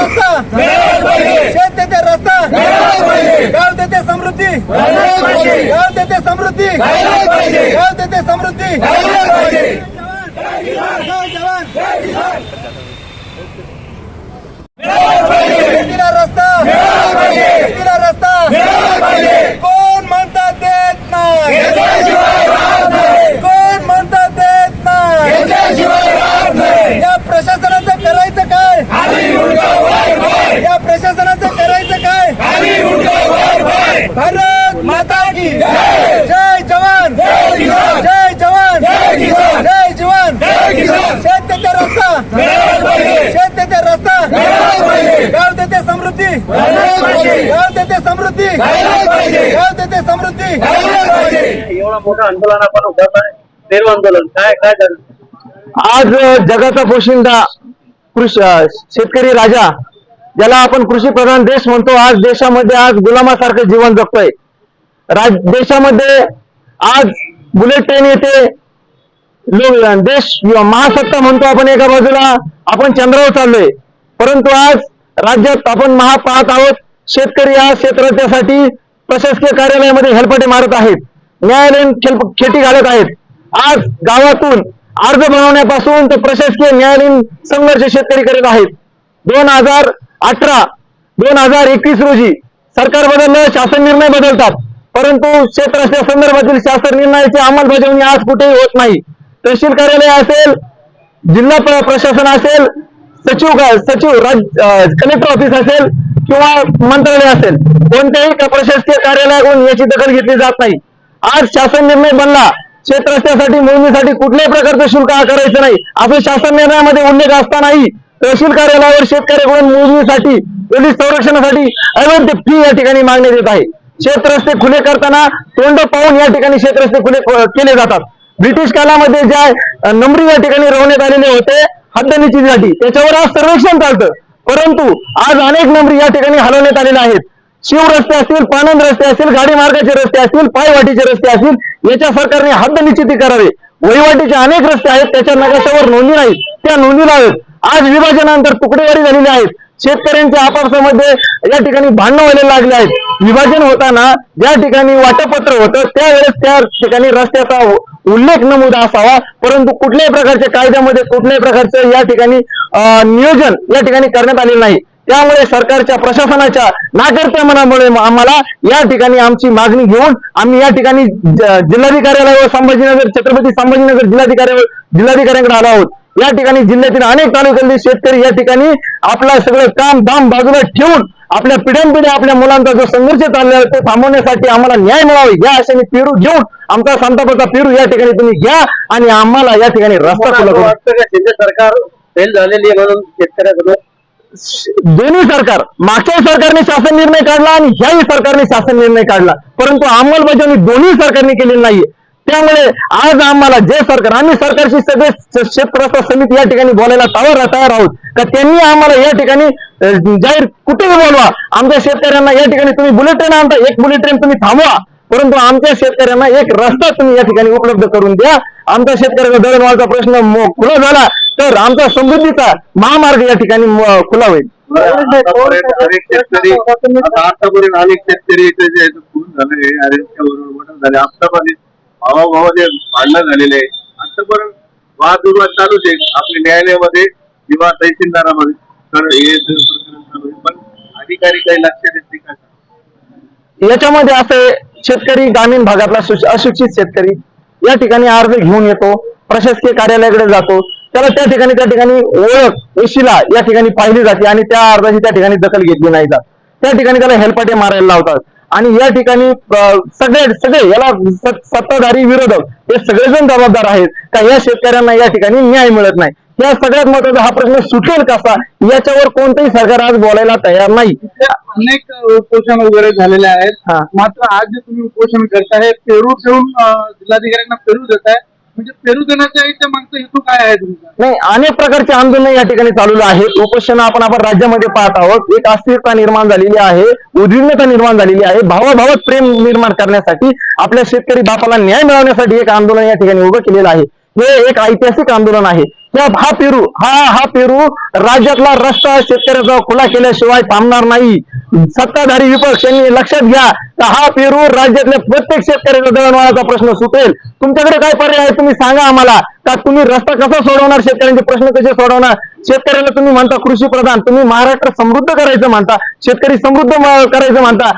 रस्ता. शेत तेथे रस्ता. गाव तेथे समृद्धी. गाव तेथे समृद्धी. गाव तेथे समृद्धी. जय जवान शेतीला रस्ता शेतीला रस्ता कोण म्हणतात देत नाही कोण म्हणतात देत नाही या प्रशासनाचं करायचं काय या प्रशासनाचं करायचं काय भारत माता की जय जवान जय जवान जय जवान शेत तेथे रस्ता शेत तेथे रस्ता गाव तेथे समृद्धी गाव तेथे समृद्धी गाव तेथे समृद्धी एवढा मोठा आंदोलन आपण उभारलाय पेरू आंदोलन काय काय आज जगाचा पोशिंदा कृषी शेतकरी राजा ज्याला आपण कृषी प्रधान देश म्हणतो आज देशामध्ये आज गुलामासारखं जीवन जगतोय. राज देशामध्ये आज बुलेट ट्रेन येते. देश महासत्ता म्हणतो आपण एका बाजूला आपण चंद्रावर चाललोय. परंतु आज राज्यात आपण महा पाहत आहोत. शेतकरी आज क्षेत्रासाठी प्रशासकीय कार्यालयामध्ये हेलपाटे मारत आहेत. न्यायालयीन खेटी घालत आहेत. आज गावातून अर्ज बनवण्यापासून ते प्रशासकीय न्यायालयीन संघर्ष शेतकरी करीत आहेत. दोन हजार अठरा दोन हजार एकवीस रोजी सरकार बदललं शासन निर्णय बदलतात. परंतु क्षेत्राच्या संदर्भातील शासन निर्णयाची अंमलबजावणी आज कुठेही होत नाही. तहसील कार्यालय असेल जिल्हा प्रशासन असेल सचिव सचिव राज कलेक्टर ऑफिस असेल किंवा मंत्रालय असेल कोणत्याही प्रशासकीय कार्यालयाकडून याची दखल घेतली जात नाही. आज शासन निर्णय बनला शेत रस्त्यासाठी मोजणीसाठी कुठल्याही प्रकारचं शुल्क आकारायचं नाही. असं शासन निर्णयामध्ये उल्लेख असतानाही तहसील कार्यालयावर शेतकऱ्याकडून मोजणीसाठी पोलीस संरक्षणासाठी अवैध फी या ठिकाणी मागण्यात येत आहे. शेत रस्ते खुले करताना तोंड पाहून या ठिकाणी शेत रस्ते खुले केले जातात. ब्रिटिश कालामध्ये ज्या नंबरी या ठिकाणी रवण्यात आलेले होते हद्दनिचीसाठी त्याच्यावर आज सर्वेक्षण चालतं. परंतु आज अनेक नंबरी या ठिकाणी हलवण्यात आलेल्या आहेत. शिव रस्ते असतील पानंद रस्ते असतील गाडी मार्गाचे रस्ते असतील पायवाटीचे रस्ते असतील याच्या सरकारने हद्द निश्चिती करावे. वहिवाटीचे अनेक रस्ते आहेत त्याच्या नकाशावर नोंदी नाहीत. त्या नोंदी लावेत आज विभाजनानंतर तुकडेवारी झालेली आहेत. शेतकऱ्यांच्या आपापसामध्ये या ठिकाणी भांडण व्हायला लागले आहेत. विभाजन होताना ज्या ठिकाणी वाटपत्र होतं त्यावेळेस त्या ठिकाणी रस्त्याचा उल्लेख नमूद असावा. परंतु कुठल्याही प्रकारच्या कायद्यामध्ये कुठल्याही प्रकारचं या ठिकाणी नियोजन या ठिकाणी करण्यात आलेलं नाही. त्यामुळे सरकारच्या प्रशासनाच्या नाकर्त्यामनामुळे आम्हाला या ठिकाणी आमची मागणी घेऊन आम्ही या ठिकाणी जिल्हाधिकाऱ्याला व संभाजीनगर छत्रपती संभाजीनगर जिल्हाधिकारी जिल्हाधिकाऱ्यांकडे आलो आहोत. या ठिकाणी जिल्ह्यातील अनेक तालुक्यातील शेतकरी या ठिकाणी आपलं सगळं काम दाम बाजूला ठेवून आपल्या पिढ्यानपिढ्या आपल्या मुलांचा जो संघर्ष चालला आहे तो थांबवण्यासाठी आम्हाला न्याय मिळावा या आशेने पेरू घेऊन आमचा संतापाचा पेरू या ठिकाणी तुम्ही घ्या आणि आम्हाला या ठिकाणी रस्ता खुला तुम्हाला असं करून वाटतं का केंद्र सरकार फेल झालेली आहे म्हणून शेतकऱ्याकडून? दोन्ही सरकार मागच्याही सरकारने शासन निर्णय काढला आणि ह्याही सरकारने शासन निर्णय काढला. परंतु अंमलबजावणी दोन्ही सरकारने केलेली नाहीये. त्यामुळे आज आम्हाला जे सरकार आम्ही सरकारशी सगळे श- समिती या ठिकाणी बोलायला तयार तयार आहोत. का त्यांनी आम्हाला या ठिकाणी जाहीर कुठेही बोलवा. आमच्या शेतकऱ्यांना या ठिकाणी तुम्ही बुलेट ट्रेन आणता एक बुलेट ट्रेन तुम्ही थांबवा. परंतु आमच्या शेतकऱ्यांना एक रस्ता तुम्ही या ठिकाणी उपलब्ध करून द्या. आमच्या शेतकऱ्याचा दळणवाळचा प्रश्न खुला झाला तर आमचा समृद्धीचा महामार्ग या ठिकाणी खुला होईल. आतापर्यंत अनेक शेतकरी आता शेतकरी झाले अरेंजच्या झाले. आतापर्यंत भावाभावाचे भांडणं झालेले आहे. आतापर्यंत वादविवाद चालूच आहे आपल्या न्यायालयामध्ये किंवा तहसीलदारामध्ये. तर हे पण अधिकारी काही लक्ष देत नाही का? याच्यामध्ये असे शेतकरी ग्रामीण भागातला अशिक्षित शेतकरी या ठिकाणी अर्ज घेऊन येतो प्रशासकीय कार्यालयाकडे जातो. त्याला त्या ठिकाणी त्या ठिकाणी ओळख वशिला या ठिकाणी पाहिली जाते आणि त्या अर्जाची त्या ठिकाणी दखल घेतली नाही जात. त्या ठिकाणी त्याला हेलपाटे मारायला लावतात. आणि या ठिकाणी सगळे सगळे याला सत्ताधारी विरोधक हे सगळेजण जबाबदार आहेत. का या शेतकऱ्यांना या ठिकाणी न्याय मिळत नाही? या सगळ्यात महत्त्वाचा हा प्रश्न सुटेल कसा? याच्यावर कोणतंही सरकार आज बोलायला तयार नाही. अनेक उपोषण वगैरे झालेले आहेत. हा. मात्र आज जे तुम्ही उपोषण करताय पेरू ठेवून जिल्हाधिकाऱ्यांना पेरू देत आहे म्हणजे पेरू देण्याच्या याच्या हेतू काय आहे तुमचा? नाही अनेक प्रकारचे आंदोलन या ठिकाणी चालू आहेत उपोषण आपण आपण राज्यामध्ये पाहत आहोत. एक अस्थिरता निर्माण झालेली आहे उद्विग्नता निर्माण झालेली आहे. भावाभावात प्रेम निर्माण करण्यासाठी आपल्या शेतकरी बापाला न्याय मिळवण्यासाठी एक आंदोलन या ठिकाणी उभं केलेलं आहे. हे एक ऐतिहासिक आंदोलन आहे. हा पेरू हा हा पेरू राज्यातला रस्ता शेतकऱ्याचा खुला केल्याशिवाय थांबणार नाही. सत्ताधारी विपक्ष यांनी लक्षात घ्या तर हा पेरू राज्यातल्या प्रत्येक शेतकऱ्याचा दळणवळणाचा प्रश्न सुटेल. तुमच्याकडे काय पर्याय आहे तुम्ही सांगा आम्हाला. का तुम्ही रस्ता कसा सोडवणार? शेतकऱ्यांचे प्रश्न कसे सोडवणार? शेतकऱ्याला तुम्ही म्हणता कृषी प्रधान तुम्ही महाराष्ट्र समृद्ध करायचं म्हणता. शेतकरी समृद्ध करायचं म्हणता.